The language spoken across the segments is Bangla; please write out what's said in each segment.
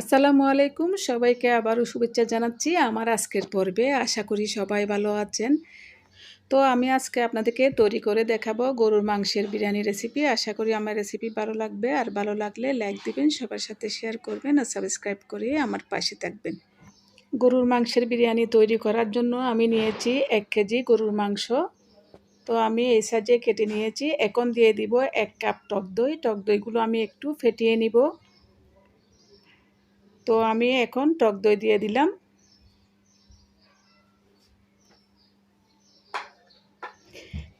আসসালামু আলাইকুম। সবাইকে আবারও শুভেচ্ছা জানাচ্ছি আমার আজকের পর্বে। আশা করি সবাই ভালো আছেন। তো আমি আজকে আপনাদেরকে তৈরি করে দেখাবো গরুর মাংসের বিরিয়ানি রেসিপি আশা করি আমার রেসিপি ভালো লাগবে। আর ভালো লাগলে লাইক দিবেন, সবার সাথে শেয়ার করবেন আর সাবস্ক্রাইব করে আমার পাশে থাকবেন। গরুর মাংসের বিরিয়ানি তৈরি করার জন্য আমি নিয়েছি এক কেজি গরুর মাংস। তো আমি এই সাইজে কেটে নিয়েছি। এখন দিয়ে দিব এক কাপ টক দই। টক দইগুলো আমি একটু ফেটিয়ে নিব। তো আমি এখন টক দই দিয়ে দিলাম।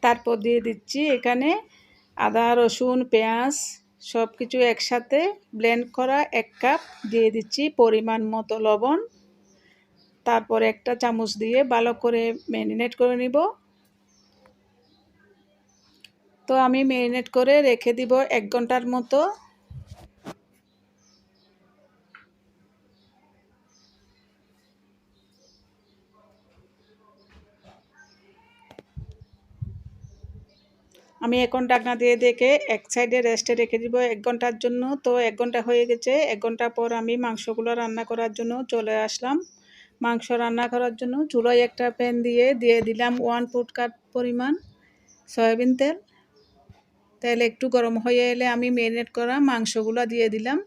তারপর দিয়ে দিচ্ছি এখানে আদা, রসুন, পেঁয়াজ সব কিছু একসাথে ব্লেন্ড করা এক কাপ। দিয়ে দিচ্ছি পরিমাণ মতো লবণ। তারপর একটা চামচ দিয়ে ভালো করে ম্যারিনেট করে নিব। তো আমি ম্যারিনেট করে রেখে দিব এক ঘণ্টার মতো। আমি এখন ডাকনা দিয়ে দেখে এক সাইডে রেস্টে রেখে দিব। এক ঘণ্টার জন্য তো এক ঘণ্টা হয়ে গেছে। এক ঘণ্টা পর আমি মাংসগুলো রান্না করার জন্য চলে আসলাম। মাংস রান্না করার জন্য চুলোয় একটা প্যান দিয়ে দিয়ে দিলাম ওয়ান ফুট কাট পরিমাণ সয়াবিন তেল। তেল একটু গরম হয়ে এলে আমি ম্যারিনেট করা মাংসগুলো দিয়ে দিলাম।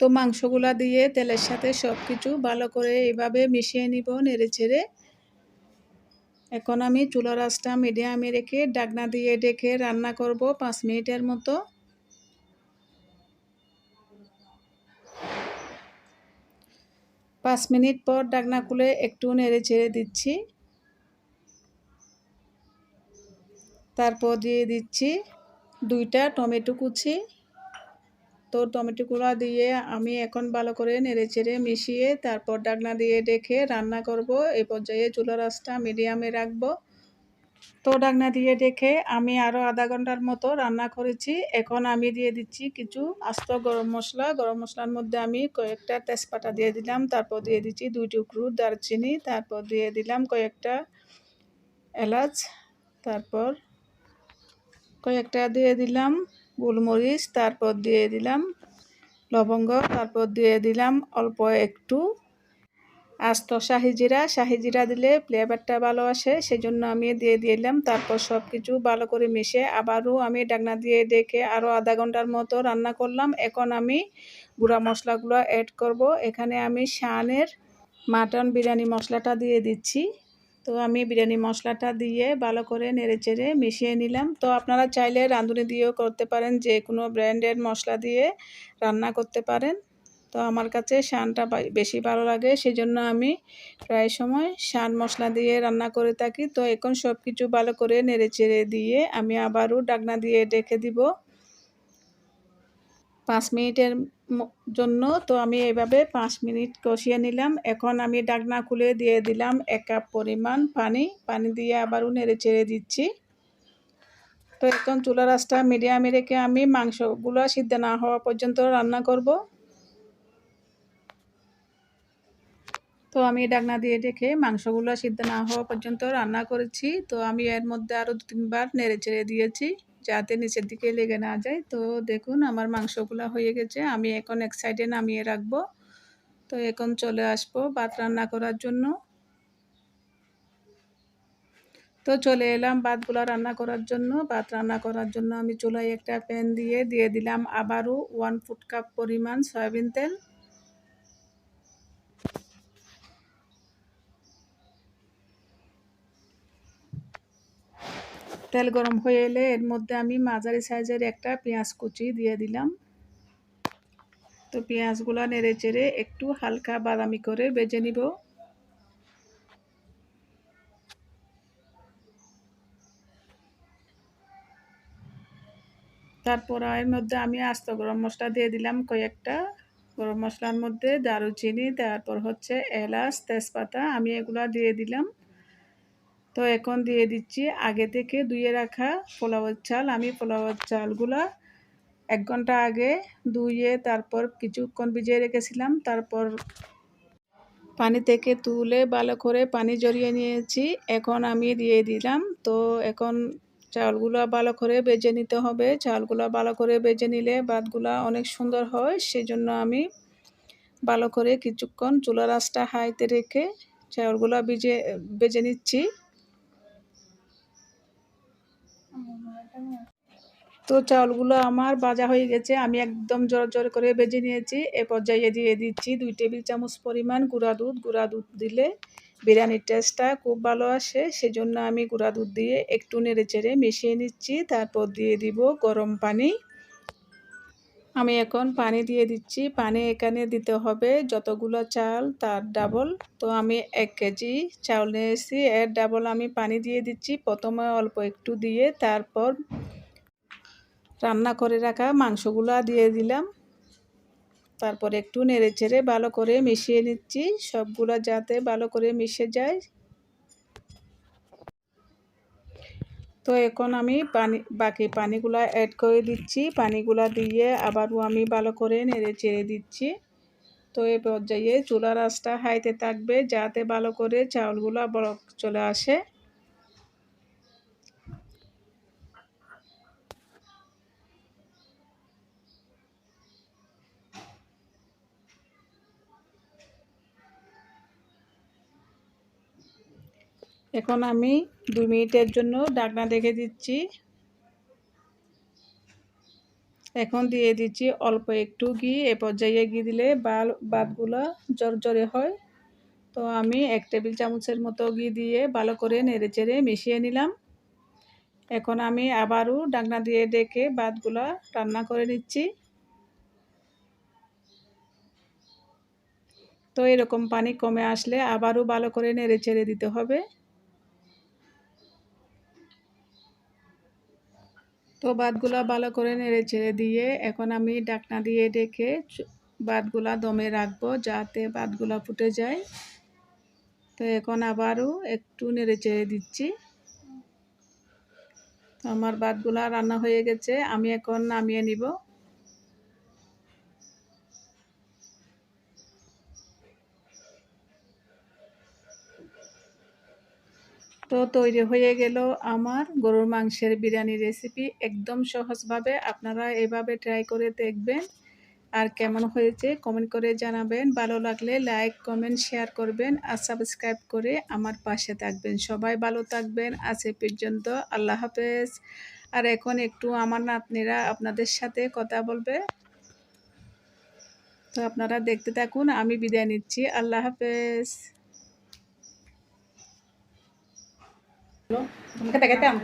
তো মাংসগুলা দিয়ে তেলের সাথে সব কিছু ভালো করে এভাবে মিশিয়ে নিব নেড়ে ছেড়ে এখন আমি চুলার আঁচটা মিডিয়ামে রেখে ডাকনা দিয়ে ডেকে রান্না করব পাঁচ মিনিটের মতো। পাঁচ মিনিট পর ডাকনা খুলে একটু নেড়ে ছেড়ে দিচ্ছি। তারপর দিয়ে দিচ্ছি দুইটা টমেটো কুচি। তো টমেটো কুড়া দিয়ে আমি এখন ভালো করে নেড়ে চেড়ে মিশিয়ে তারপর ডাকনা দিয়ে ডেকে রান্না করব। এই পর্যায়ে চুলার আঁচটা মিডিয়ামে রাখব। তো ডাকনা দিয়ে ডেকে আমি আরও আধা ঘণ্টার মতো রান্না করেছি। এখন আমি দিয়ে দিচ্ছি কিছু আস্ত গরম মশলা। গরম মশলার মধ্যে আমি কয়েকটা তেজপাতা দিয়ে দিলাম। তারপর দিয়ে দিচ্ছি দুই টুকরো দারচিনি। তারপর দিয়ে দিলাম কয়েকটা এলাচ। তারপর কয়েকটা দিয়ে দিলাম গোলমরিচ, তারপর দিয়ে দিলাম লবঙ্গ, তারপর দিয়ে দিলাম অল্প একটু আস্ত শাহি জিরা। শাহি জিরা দিলে ফ্লেভারটা ভালো আসে সেই জন্য আমি দিয়ে দিলাম। তারপর সব কিছু ভালো করে মিশে আবারও আমি ডাকনা দিয়ে ডেকে আরও আধা ঘণ্টার মতো রান্না করলাম। এখন আমি গুঁড়া মশলাগুলো অ্যাড করব। এখানে আমি শানের মাটন বিরিয়ানি মশলাটা দিয়ে দিচ্ছি। তো আমি বিরিয়ানি মশলাটা দিয়ে ভালো করে নেড়ে চেড়ে মিশিয়ে নিলাম। তো আপনারা চাইলে রাঁধুনি দিয়েও করতে পারেন, যে কোনো ব্র্যান্ডের মশলা দিয়ে রান্না করতে পারেন। তো আমার কাছে শানটা বেশি ভালো লাগে সেই জন্য আমি প্রায় সময় শান মশলা দিয়ে রান্না করে থাকি। তো এখন সব কিছু ভালো করে নেড়ে চেড়ে দিয়ে আমি আবারও ডাকনা দিয়ে ডেকে দিব। পাঁচ মিনিটের জন্য। তো আমি এইভাবে পাঁচ মিনিট কষিয়ে নিলাম। এখন আমি ডাকনা খুলে দিয়ে দিলাম এক কাপ পরিমাণ পানি। পানি দিয়ে আবারও নেড়ে চেড়ে দিচ্ছি। তো এখন চুলা রাসটা মিডিয়ামে রেখে আমি মাংসগুলো সিদ্ধ না হওয়া পর্যন্ত রান্না করব। তো আমি ডাকনা দিয়ে রেখে মাংসগুলো সিদ্ধ না হওয়া পর্যন্ত রান্না করেছি। তো আমি এর মধ্যে আরও দু তিনবার নেড়ে চেড়ে দিয়েছি। যাতে নিচের দিকে লেগে না যায়। তো দেখুন, আমার মাংসগুলো হয়ে গেছে। আমি এখন এক সাইডে নামিয়ে রাখব। তো এখন চলে আসব ভাত রান্না করার জন্য। তো চলে এলাম ভাতগুলো রান্না করার জন্য। ভাত রান্না করার জন্য আমি চুলায় একটা প্যান দিয়ে দিয়ে দিলাম আবারও ওয়ান ফুট কাপ পরিমাণ সয়াবিন তেল। তেল গরম হয়ে এলে এর মধ্যে আমি মাঝারি সাইজের একটা পেঁয়াজ কুচি দিয়ে দিলাম। তো পেঁয়াজগুলো নেড়ে চেড়ে একটু হালকা বাদামি করে বেজে নিব। তারপর এর মধ্যে আমি আস্ত গরম মশলা দিয়ে দিলাম কয়েকটা। গরম মশলার মধ্যে দারুচিনি, তারপর হচ্ছে এলাচ, তেজপাতা আমি এগুলো দিয়ে দিলাম। তো এখন দিয়ে দিচ্ছি। আগে থেকে ধুয়ে রাখা পোলাওয়ের চাল। আমি পোলাওয়ের চালগুলো এক ঘণ্টা আগে ধুয়ে তারপর কিছুক্ষণ ভিজিয়ে রেখেছিলাম। তারপর পানি থেকে তুলে ভালো করে পানি জড়িয়ে নিয়েছি। এখন আমি দিয়ে দিলাম। তো এখন চালগুলো ভালো করে বেজে নিতে হবে। চালগুলো ভালো করে বেজে নিলে ভাতগুলো অনেক সুন্দর হয়। সেজন্য আমি ভালো করে কিছুক্ষণ চুলা রাসটা হাইতে রেখে চাউলগুলো বেজে বেজে নিচ্ছি। তো চাউলগুলো আমার বাজা হয়ে গেছে। আমি একদম জোর জোর করে বেজে নিয়েছি। এ পর্যায়ে দিয়ে দিচ্ছি দুই টেবিল চামচ পরিমাণ গুঁড়া দুধ। গুঁড়া দুধ দিলে বিরিয়ানির টেস্টটা খুব ভালো আসে। সেজন্য আমি গুঁড়া দুধ দিয়ে একটু নেড়ে চেড়ে মিশিয়ে নিচ্ছি। তারপর দিয়ে দিব গরম পানি। আমি এখন পানি দিয়ে দিচ্ছি। পানি এখানে দিতে হবে যতগুলো চাল, তার ডাবল। তো আমি এক কেজি চাউল নিয়েছি। এর ডাবল আমি পানি দিয়ে দিচ্ছি। প্রথমে অল্প একটু দিয়ে তারপর রান্না করে রাখা মাংসগুলো দিয়ে দিলাম। তারপর একটু নেড়ে চেড়ে ভালো করে মিশিয়ে নিচ্ছি। সবগুলো যাতে ভালো করে মিশে যায় তো এখন আমি পানি, বাকি পানিগুলো অ্যাড করে দিচ্ছি। পানিগুলো দিয়ে আবারও আমি ভালো করে নেড়ে চেড়ে দিচ্ছি। তো এ পর্যায়ে চুলার আঁচটা হাইতে থাকবে যাতে ভালো করে চাউলগুলো বড় চলে আসে। এখন আমি দুই মিনিটের জন্য ডাকনা দেখে দিচ্ছি। এখন দিয়ে দিচ্ছি অল্প একটু ঘি, এ পর্যায়ে ঘি দিলে বাল, বাদগুলো জরজরে হয়। তো আমি এক টেবিল চামচের মতো ঘি দিয়ে ভালো করে নেড়ে চেড়ে মিশিয়ে নিলাম। এখন আমি আবারও ডাকনা দিয়ে ডেকে বাদগুলা রান্না করে নিচ্ছি। তো এরকম পানি কমে আসলে আবারও ভালো করে নেড়ে চেড়ে দিতে হবে। তো ভাতগুলো ভালো করে নেড়ে ছেড়ে দিয়ে এখন আমি ডাকনা দিয়ে ডেকে ভাতগুলা দমে রাখব যাতে ভাতগুলা ফুটে যায়। তো এখন আবারও একটু নেড়ে চেড়ে দিচ্ছি। আমার ভাতগুলা রান্না হয়ে গেছে, আমি এখন নামিয়ে নিব। তো তৈরি হয়ে গেল আমার গরুর মাংসের বিরিয়ানি রেসিপি একদম সহজভাবে আপনারা এভাবে ট্রাই করে দেখবেন। আর কেমন হয়েছে কমেন্ট করে জানাবেন। ভালো লাগলে লাইক কমেন্ট শেয়ার করবেন আর সাবস্ক্রাইব করে আমার পাশে থাকবেন। সবাই ভালো থাকবেন। এ পর্যন্ত আল্লাহ হাফেজ। আর এখন একটু আমার নাতনিরা আপনাদের সাথে কথা বলবে। তো আপনারা দেখতে থাকুন, আমি বিদায় নিচ্ছি। আল্লাহ হাফেজ। তোমাকে দেখাতাম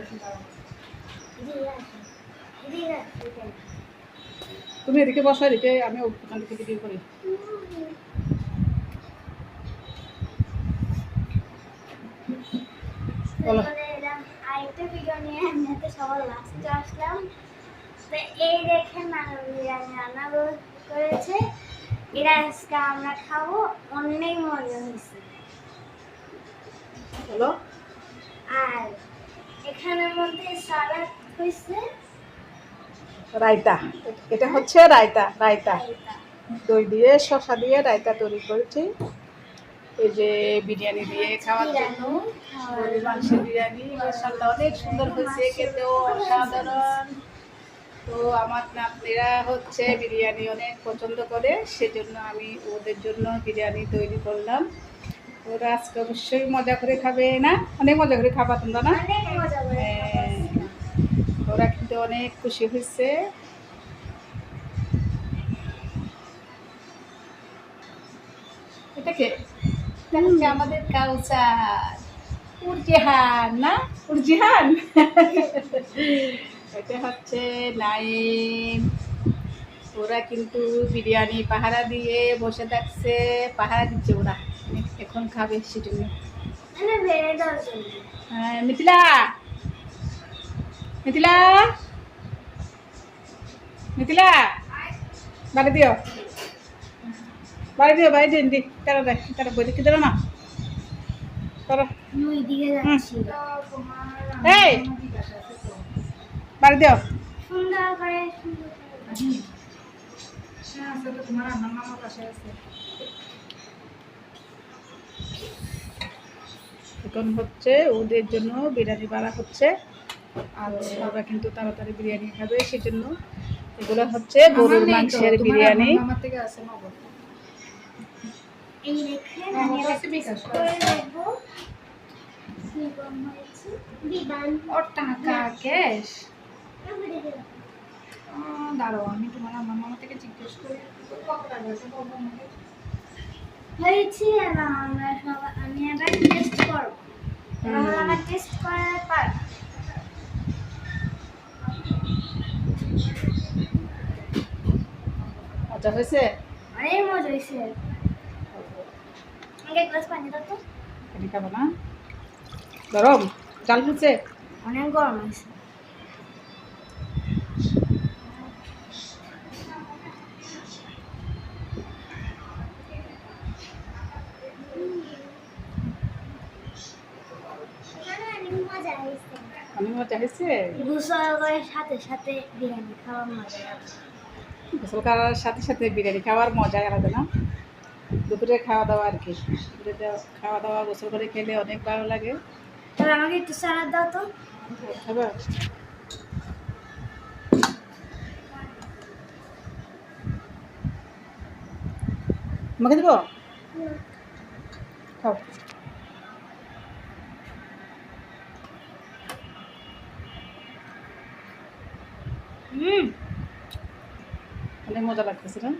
তুমি এদিকে বসো এদিকে আমি ওখান থেকে ভিডিও করি। বলো। আরেকটা ভিডিও নিয়ে আমি হাতে সবার লাস্টে আসলাম তো এই দেখেন নানা বিরিয়ানি রান্না করেছে এটা আজকে আমরা খাব অনেক মজা হয়েছে বলো। আর এখানের মধ্যে সালাদ হয়েছে রায়তা। এটা হচ্ছে রায়তা রায়তা। দই দিয়ে শসা দিয়ে রায়তা তৈরি করেছি। এই যে বিরিয়ানি দিয়ে খাওয়ার জন্য। মাংসের বিরিয়ানি মাসাল্লাহ অনেক সুন্দর হয়েছে খেতেও অসাধারণ। তো আমার নাতনিরা হচ্ছে বিরিয়ানি অনেক পছন্দ করে সেজন্য আমি ওদের জন্য বিরিয়ানি তৈরি করলাম। ওরা আজকে অবশ্যই মজা করে খাবে না? অনেক মজা করে খাবা তোমরা না? হ্যাঁ, ওরা কিন্তু অনেক খুশি হয়েছে। এটা কে? আমাদের কাউসার উর্জিহান না? উর্জিহান এটা হচ্ছে নাইম। ওরা কিন্তু বিরিয়ানি পাহারা দিয়ে বসে থাকছে পাহারা দিচ্ছে ওরা। এখন খাবে সেজন্য হ্যাঁ, মিথিলা। মিথিলা। মিথিলা। বাড়ি দিও। বাড়ি দিও বাড়ি দিন দি তারা দেখ তারা বই দেখি দিল না তারা আমি ওইদিকে এই। বাড়ি দিও। সুন্দর করে তোমার আমার পাশে আছে। এখন হচ্ছে ওদের জন্য বিরিয়ানি বাড়া হচ্ছে। আর ওরা কিন্তু তাড়াতাড়ি বিরিয়ানি খাবে সেজন্য এগুলো হচ্ছে গরুর মাংসের বিরিয়ানি। আমার থেকে আছে নগদ। এই দেখেন আমি ওটা বিকাশ করে। দেখব হয়েছে। ওর টাকা ক্যাশ। দাঁড়াও আমি তোমার আমার মামা থেকে জিজ্ঞেস করি। কত টাকা আছে হয়েছে না আমরা সবাই আমি এবার টেস্ট করব। তাহলে। আমার টেস্ট করার পর। মজা হয়েছে? অনেক মজা হয়েছে। আগে গ্লাস পানি দাও তো। এটা খাব না। গরম? চাল হচ্ছে অনেক গরম হয়েছে মজা হয়েছে অনেক মজা হয়েছে? গোসল করে সাথে সাথে বিরিয়ানি খাওয়ার মজা। গোসল করার সাথে সাথে বিরিয়ানি খাওয়ার মজা আলাদা না? দুপুরে খাওয়া দাওয়া আর কি। দুপুরে খাওয়া দাওয়া গোসল করে খেলে অনেক ভালো লাগে। তবে আমাকে একটু স্যালাড দাও তো। খাবার আমাকে দিব? খাও। হুম। মজা লাগতেছে না?